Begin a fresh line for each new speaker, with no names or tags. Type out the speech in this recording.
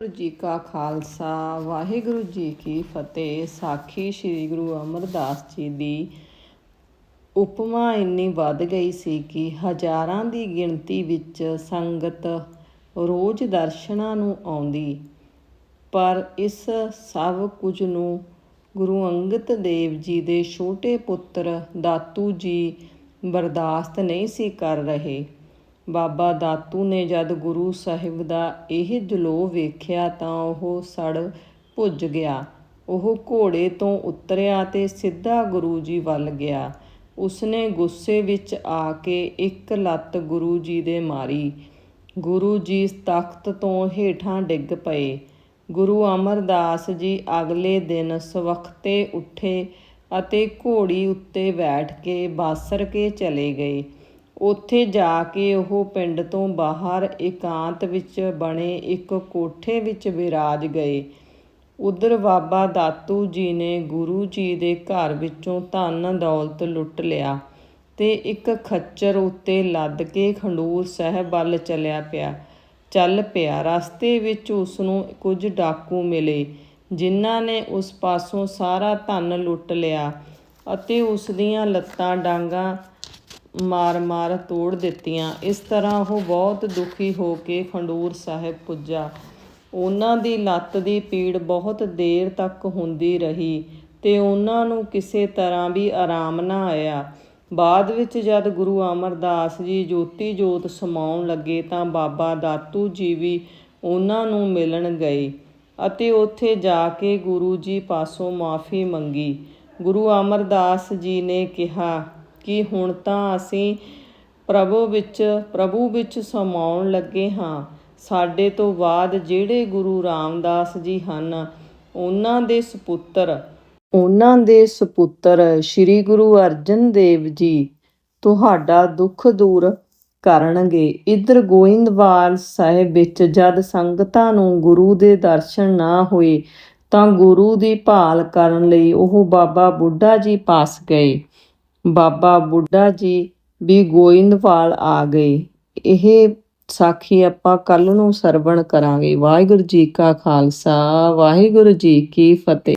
ਵਾਹਿਗੁਰੂ ਜੀ ਕਾ ਖਾਲਸਾ, ਵਾਹਿਗੁਰੂ ਜੀ ਕੀ ਫਤਿਹ। ਸਾਖੀ ਸ੍ਰੀ ਗੁਰੂ ਅਮਰਦਾਸ ਜੀ ਦੀ ਉਪਮਾ ਇੰਨੀ ਵੱਧ ਗਈ ਸੀ ਕਿ ਹਜ਼ਾਰਾਂ ਦੀ ਗਿਣਤੀ ਵਿੱਚ ਸੰਗਤ ਰੋਜ਼ ਦਰਸ਼ਨਾਂ ਨੂੰ ਆਉਂਦੀ। ਪਰ ਇਸ ਸਭ ਕੁਝ ਨੂੰ ਗੁਰੂ ਅੰਗਦ ਦੇਵ ਜੀ ਦੇ ਛੋਟੇ ਪੁੱਤਰ ਦਾਤੂ ਜੀ ਬਰਦਾਸ਼ਤ ਨਹੀਂ ਸੀ ਕਰ ਰਹੇ। ਬਾਬਾ ਦਾਤੂ ਨੇ ਜਦ ਗੁਰੂ ਸਾਹਿਬ ਦਾ ਇਹ ਜਲੋ ਵੇਖਿਆ ਤਾਂ ਉਹ ਸੜ ਭੁੱਜ ਗਿਆ। ਉਹ ਘੋੜੇ ਤੋਂ ਉਤਰਿਆ ਤੇ ਸਿੱਧਾ ਗੁਰੂ ਜੀ ਵੱਲ ਗਿਆ। ਉਸਨੇ ਗੁੱਸੇ ਵਿੱਚ ਆ ਕੇ ਇੱਕ ਲੱਤ ਗੁਰੂ ਜੀ ਦੇ ਮਾਰੀ। ਗੁਰੂ ਜੀ ਤਖਤ ਤੋਂ ਹੇਠਾਂ ਡਿੱਗ ਪਏ। ਗੁਰੂ ਅਮਰਦਾਸ ਜੀ ਅਗਲੇ ਦਿਨ ਸਵਖਤੇ ਉੱਠੇ ਅਤੇ ਘੋੜੀ ਉੱਤੇ ਬੈਠ ਕੇ ਬਾਸਰ ਕੇ ਚਲੇ ਗਏ। ਉੱਥੇ ਜਾ ਕੇ ਉਹ ਪਿੰਡ ਤੋਂ ਬਾਹਰ ਇਕਾਂਤ ਵਿੱਚ ਬਣੇ ਇੱਕ ਕੋਠੇ ਵਿੱਚ ਵਿਰਾਜ ਗਏ। ਉਧਰ ਬਾਬਾ ਦਾਤੂ ਜੀ ਨੇ ਗੁਰੂ ਜੀ ਦੇ ਘਰ ਵਿੱਚੋਂ ਧਨ ਦੌਲਤ ਲੁੱਟ ਲਿਆ ਤੇ ਇੱਕ ਖੱਚਰ ਉੱਤੇ ਲੱਦ ਕੇ ਖੰਡੂਰ ਸਾਹਿਬ ਵੱਲ ਚੱਲਿਆ ਪਿਆ। ਚੱਲ ਪਿਆ। ਰਸਤੇ ਵਿੱਚ ਉਸ ਨੂੰ ਕੁਝ ਡਾਕੂ ਮਿਲੇ, ਜਿਨ੍ਹਾਂ ਨੇ ਉਸ ਪਾਸੋਂ ਸਾਰਾ ਧਨ ਲੁੱਟ ਲਿਆ ਅਤੇ ਉਸ ਦੀਆਂ ਲੱਤਾਂ ਡਾਂਗਾਂ ਮਾਰ-ਮਾਰ ਤੋੜ ਦਿੱਤੀਆਂ। ਇਸ ਤਰ੍ਹਾਂ ਉਹ ਬਹੁਤ ਦੁਖੀ ਹੋ ਕੇ ਖੰਡੂਰ ਸਾਹਿਬ ਪੁੱਜਾ। ਉਹਨਾਂ ਦੀ ਲੱਤ ਦੀ ਪੀੜ ਬਹੁਤ ਦੇਰ ਤੱਕ ਹੁੰਦੀ ਰਹੀ ਤੇ ਉਹਨਾਂ ਨੂੰ ਕਿਸੇ ਤਰ੍ਹਾਂ ਵੀ ਆਰਾਮ ਨਾ ਆਇਆ। ਬਾਅਦ ਵਿੱਚ ਜਦ ਗੁਰੂ ਅਮਰਦਾਸ ਜੀ ਜੋਤੀ ਜੋਤ ਸਮਾਉਣ ਲੱਗੇ ਤਾਂ ਬਾਬਾ ਦਾਤੂ ਜੀ ਵੀ ਉਹਨਾਂ ਨੂੰ ਮਿਲਣ ਗਏ ਅਤੇ ਉੱਥੇ ਜਾ ਕੇ ਗੁਰੂ ਜੀ ਪਾਸੋਂ ਮਾਫੀ ਮੰਗੀ। ਗੁਰੂ ਅਮਰਦਾਸ ਜੀ ਨੇ ਕਿਹਾ ਕਿ ਹੁਣ ਤਾਂ ਅਸੀਂ ਪ੍ਰਭੂ ਵਿੱਚ ਪ੍ਰਭੂ ਵਿੱਚ ਸਮਾਉਣ ਲੱਗੇ ਹਾਂ। ਸਾਡੇ ਤੋਂ ਬਾਅਦ ਜਿਹੜੇ ਗੁਰੂ ਰਾਮਦਾਸ ਜੀ ਹਨ, ਉਹਨਾਂ ਦੇ ਸੁਪੁੱਤਰ, ਉਹਨਾਂ ਦੇ ਸੁਪੁੱਤਰ ਸ੍ਰੀ ਗੁਰੂ ਅਰਜਨ ਦੇਵ ਜੀ ਤੁਹਾਡਾ ਦੁੱਖ ਦੂਰ ਕਰਨਗੇ। ਇਧਰ ਗੋਇੰਦਵਾਲ ਸਾਹਿਬ ਵਿੱਚ ਜਦ ਸੰਗਤਾਂ ਨੂੰ ਗੁਰੂ ਦੇ ਦਰਸ਼ਨ ਨਾ ਹੋਏ, ਤਾਂ ਗੁਰੂ ਦੀ ਭਾਲ ਕਰਨ ਲਈ ਉਹ ਬਾਬਾ ਬੁੱਢਾ ਜੀ ਪਾਸ ਗਏ। ਬਾਬਾ ਬੁੱਢਾ ਜੀ ਵੀ ਗੋਇੰਦਵਾਲ ਆ ਗਏ। ਇਹ ਸਾਖੀ ਆਪਾਂ ਕੱਲ ਨੂੰ ਸਰਵਣ ਕਰਾਂਗੇ। ਵਾਹਿਗੁਰੂ ਜੀ ਕਾ ਖਾਲਸਾ, ਵਾਹਿਗੁਰੂ ਜੀ ਕੀ ਫਤਿਹ।